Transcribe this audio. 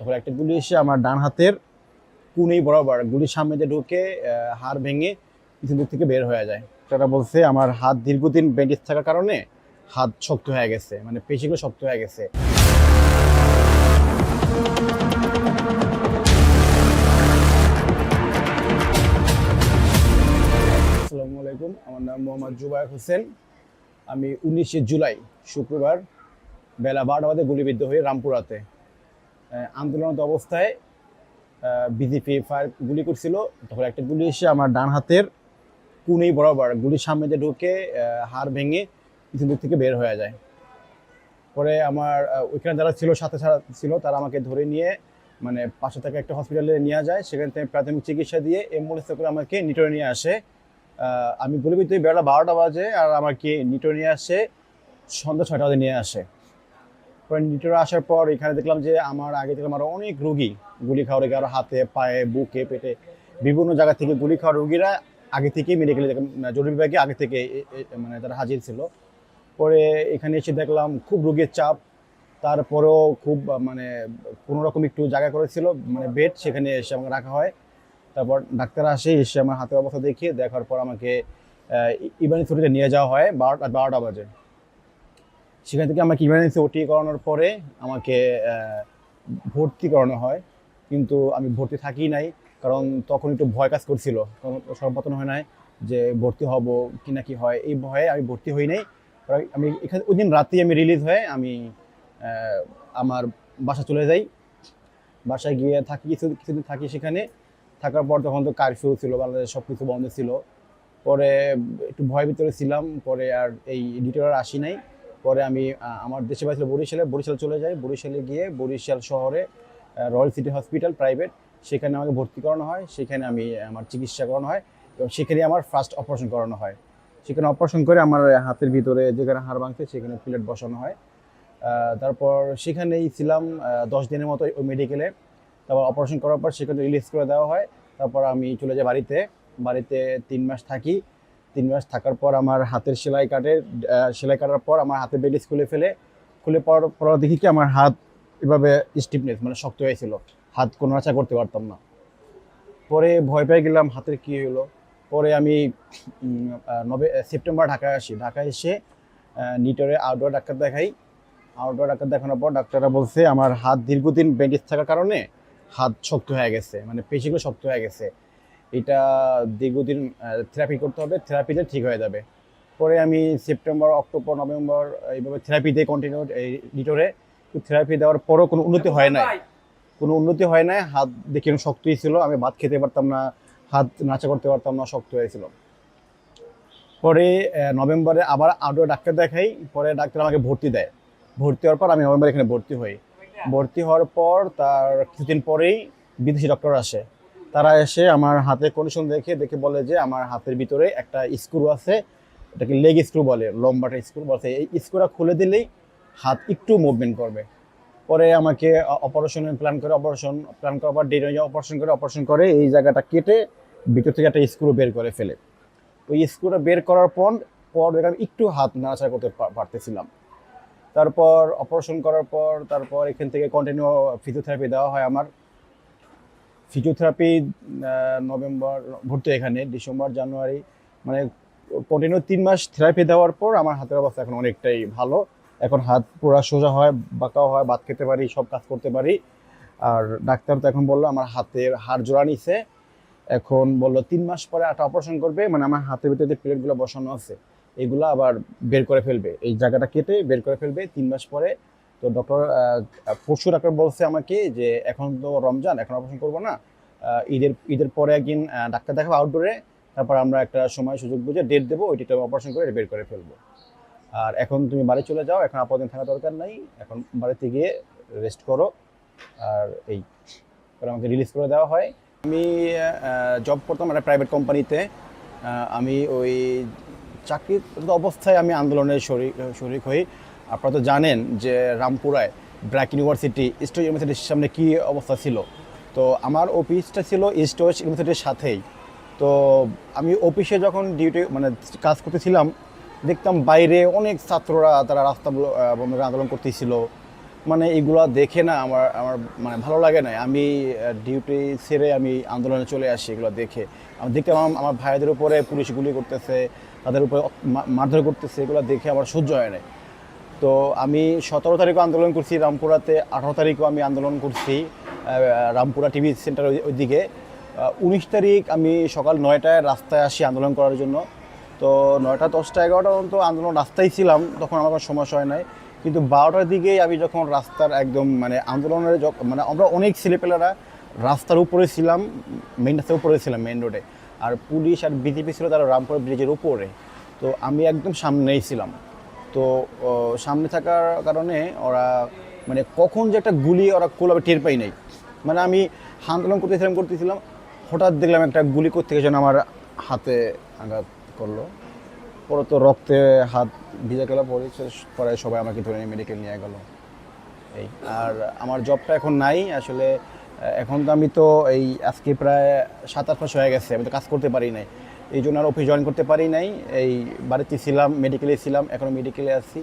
তখন একটা গুলি এসে আমার ডান হাতের কুনেই বরাবর গুলির সামনে দিয়ে ঢুকে হাড় ভেঙে পিছন দিক থেকে বের হয়ে যায়। তারা বলছে আমার হাত দীর্ঘদিন ব্যান্ডেজ থাকার কারণে হাত শক্ত হয়ে গেছে মানে পেশিগুলো শক্ত হয়ে গেছে। আসসালামু আলাইকুম, আমার নাম মোহাম্মদ জুবায়ের হোসেন। আমি উনিশে জুলাই, শুক্রবার, বেলা বারোটা বাজে গুলিবিদ্ধ হয়ে রামপুরাতে। আন্দোলনত অবস্থায় বিজেপি ফায়ার গুলি করছিল। তখন একটা গুলি এসে আমার ডান হাতের কুনেই বরাবর গুলির সামনে দিয়ে ঢুকে হাড় ভেঙে পিছন দিক থেকে বের হয়ে যায়। পরে আমার ওইখানে যারা ছিল, সাথে সাথে ছিল, তারা আমাকে ধরে নিয়ে মানে পাশে থাকা একটা হসপিটালে নিয়ে যায়। সেখানে থেকে প্রাথমিক চিকিৎসা দিয়ে অ্যাম্বুলেন্সে করে আমাকে নিটোরে নিয়ে আসে। আমি গুলিবিদ্ধ হই বেলা বারোটা বাজে আর আমাকে নিটোরে নিয়ে আসে, সন্ধ্যা ছয়টা বাজে নিয়ে আসে। নিটোরে আসার পর এখানে দেখলাম যে আমার আগে দেখলাম আরও অনেক রুগী গুলি খাওয়া রোগী হাতে, পায়ে, বুকে, পেটে বিভিন্ন জায়গা থেকে গুলি খাওয়া রুগীরা আগে থেকেই মেডিকেল জরুরি বিভাগে আগে থেকে মানে তারা হাজির ছিল। পরে এখানে এসে দেখলাম খুব রোগীর চাপ, তারপরেও খুব মানে কোনো রকম একটু জায়গা করেছিল মানে বেড সেখানে এসে আমাকে রাখা হয়। তারপর ডাক্তার আসে, এসে আমার হাতের অবস্থা দেখিয়ে দেখার পর আমাকে ইমার্জেন্সিতে নিয়ে যাওয়া হয় বারোটা বারোটা বাজে। সেখান থেকে আমাকে ইমার্জেন্সি ওটি করানোর পরে আমাকে ভর্তি করানো হয়। কিন্তু আমি ভর্তি থাকি নাই, কারণ তখন একটু ভয় কাজ করছিল। সর্বপ্রথম হয় নাই যে ভর্তি হব কি না কি হয়। এই ভয়ে আমি ভর্তি হই নাই। আমি এখানে, ওই দিন রাতেই আমি রিলিজ হয়ে আমি আমার বাসা চলে যাই। বাসায় গিয়ে থাকি, কিছু, কিছুদিন থাকি সেখানে। থাকার পর তখন তো কারফিউ ছিল, বাংলাদেশ সব কিছু বন্ধ ছিল। পরে একটু ভয় ভিতরে ছিলাম, পরে আর এই এডিটর আর আসি নাই। পরে আমি আমার দেশে বাড়ি বরিশালে, বরিশাল চলে যাই। বরিশালে গিয়ে বরিশাল শহরে রয়্যাল সিটি হসপিটাল প্রাইভেট সেখানে আমাকে ভর্তি করানো হয়। সেখানে আমি আমার চিকিৎসা করানো হয় এবং সেখানে আমার ফার্স্ট অপারেশন করানো হয়। সেখানে অপারেশন করে আমার হাতের ভিতরে যেখানে হাড় ভাঙছে, সেখানে প্লেট বসানো হয়। তারপর সেখানেই ছিলাম দশ দিনের মতো ওই মেডিকেলে তারপর অপারেশন করার পর সেখানে রিলিজ করে দেওয়া হয়। তারপর আমি চলে যাই বাড়িতে। বাড়িতে তিন মাস থাকি। তিন মাস থাকার পর আমার হাতের সেলাই কাটে সেলাই কাটার পর আমার হাতে বেডিস খুলে ফেলে। খুলে পর পর দেখি কি আমার হাত এভাবে স্টিফনেস মানে শক্ত হয়েছিল হাত কোনো নাচা করতে পারতাম না। পরে ভয় পেয়ে গেলাম হাতের কি হলো পরে আমি নভে সেপ্টেম্বর ঢাকায় আসি। ঢাকায় এসে নিটরে আউটডোর ডাক্তার দেখাই। আউটডোর ডাক্তার দেখানোর পর ডাক্তাররা বলছে, আমার হাত দীর্ঘদিন ব্যান্ডেজ থাকার কারণে হাত শক্ত হয়ে গেছে মানে পেশিগুলো শক্ত হয়ে গেছে। এটা দীর্ঘদিন থেরাপি করতে হবে থেরাপিতে ঠিক হয়ে যাবে। পরে আমি সেপ্টেম্বর অক্টোবর নভেম্বর এইভাবে থেরাপি দিয়ে কন্টিনিউ এই নিটরে থেরাপি দেওয়ার পরও কোনো উন্নতি হয় নাই। কোনো উন্নতি হয় নাই হাত দেখে শক্তই ছিল আমি ভাত খেতে পারতাম না হাত নাচা করতে পারতাম না শক্ত হয়েছিল পরে নভেম্বরে আবার আউটডোর ডাক্তার দেখাই পরে ডাক্তার আমাকে ভর্তি দেয়। ভর্তি হওয়ার পর আমি নভেম্বর এখানে ভর্তি হই। ভর্তি হওয়ার পর তার কিছুদিন পরেই বিদেশি ডক্টর আসে। তারা এসে আমার হাতে কন্ডিশন দেখে দেখে বলে যে আমার হাতের ভিতরে একটা স্ক্রু আছে। এটাকে লেগ স্ক্রু বলে, লম্বাটা স্ক্রু বলছে এই স্ক্রুটা খুলে দিলেই হাত একটু মুভমেন্ট করবে। পরে আমাকে অপারেশনের প্ল্যান করে অপারেশন প্ল্যান করার পর ডেট অপারেশন করে অপারেশন করে এই জায়গাটা কেটে ভিতর থেকে একটা স্ক্রু বের করে ফেলে। ওই স্ক্রুটা বের করার পর পর দেখলাম একটু হাত নাড়াচাড়া করতে পারতেছিলাম। তারপর অপারেশন করার পর, তারপর এখান থেকে কন্টিনিউ ফিজিওথেরাপি দেওয়া হয় আমার। ফিজিওথেরাপি নভেম্বর, ভর্তি এখানে, ডিসেম্বর, জানুয়ারি মানে কন্টিনিউ তিন মাস থেরাপি দেওয়ার পর আমার হাতের অবস্থা এখন অনেকটাই ভালো। এখন হাত পুরো সোজা হয়, বাঁকাও হয় ভাত খেতে পারি, সব কাজ করতে পারি। আর ডাক্তার তো এখন বলল, আমার হাতের হাড় জোড়া নিছে। এখন বলল, তিন মাস পরে একটা অপারেশন করবে। মানে আমার হাতের ভিতরে যে প্লেটগুলো বসানো আছে, এগুলো আবার বের করে ফেলবে। এই জায়গাটা কেটে বের করে ফেলবে, তিন মাস পরে তো ডক্টর পরশু ডাক্তার বলছে আমাকে যে এখন তো রমজান, এখন অপারেশন করব না। ঈদের ঈদের পরে একদিন ডাক্তার দেখাবো আউটডোরে তারপর আমরা একটা সময় সুযোগ বুঝে ডেট দেবো ওইটা অপারেশন করে বের করে ফেলব। আর এখন তুমি বাড়ি চলে যাও, এখন আপাতত থাকা দরকার নাই, এখন বাড়িতে গিয়ে রেস্ট করো। আর এই আমাকে রিলিজ করে দেওয়া হয়। আমি জব করতাম একটা প্রাইভেট কোম্পানিতে আমি ওই চাকরির অবস্থায় আমি আন্দোলনের শরিক শরিক হই। আপনারা তো জানেন যে রামপুরায় ব্র্যাক ইউনিভার্সিটি ইস্ট ইউনিভার্সিটির সামনে কী অবস্থা ছিল? তো আমার অফিসটা ছিল ইস্ট ওয়েস্ট ইউনিভার্সিটির সাথেই। তো আমি অফিসে যখন ডিউটি মানে কাজ করতেছিলাম দেখতাম বাইরে অনেক ছাত্ররা তারা রাস্তা বল- আহ, বন্ধ আন্দোলন করতেছিল। মানে এগুলো দেখে না আমার আমার মানে ভালো লাগে না আমি ডিউটি ছেড়ে আমি আন্দোলনে চলে আসি এগুলো দেখে। আমি দেখতাম আমার ভাইদের উপরে পুলিশ গুলি করতেছে তাদের উপরে মারধর করতেছে এগুলো দেখে আমার সহ্য হয় না তো আমি সতেরো তারিখও আন্দোলন করছি, রামপুরাতে আঠারো তারিখও আমি আন্দোলন করছি রামপুরা টিভি সেন্টার ওইদিকে। উনিশ তারিখ আমি সকাল নয়টায় রাস্তায় আসি আন্দোলন করার জন্য। তো নয়টা দশটা এগারোটা পর্যন্ত আন্দোলন রাস্তায় ছিলাম, তখন আমার কোনো সমস্যা হয় নাই। কিন্তু বারোটার দিকেই আমি যখন রাস্তার একদম মানে আন্দোলনের মানে আমরা অনেক ছেলেপেলেরা রাস্তার উপরে ছিলাম মেইন রাস্তার উপরে ছিলাম মেইন রোডে আর পুলিশ আর বিজেপি ছিল তারা রামপুর ব্রিজের উপরে। তো আমি একদম সামনেই ছিলাম। তো সামনে থাকার কারণে ওরা মানে কখন যে একটা গুলি ওরা কোলাবে টের পাই নাই। মানে আমি আন্দোলন করতেছিলাম করতেছিলাম, হঠাৎ দেখলাম একটা গুলি করতে যেন আমার হাতে আঘাত করল। পরে তো রক্তে হাত ভিজে গেল, পরে পরে সবাই আমাকে ধরে মেডিকেল নিয়ে গেল। এই, আর আমার জবটা এখন নাই, আসলে এখন তো আমি তো এই আজকে প্রায় সাত আট মাস হয়ে গেছে, আমি তো কাজ করতে পারি নাই। এই জন্য আর অফিস জয়েন করতে পারি নাই। এই বাড়িতে ছিলাম মেডিকেলে ছিলাম, এখনও মেডিকেলে আছি।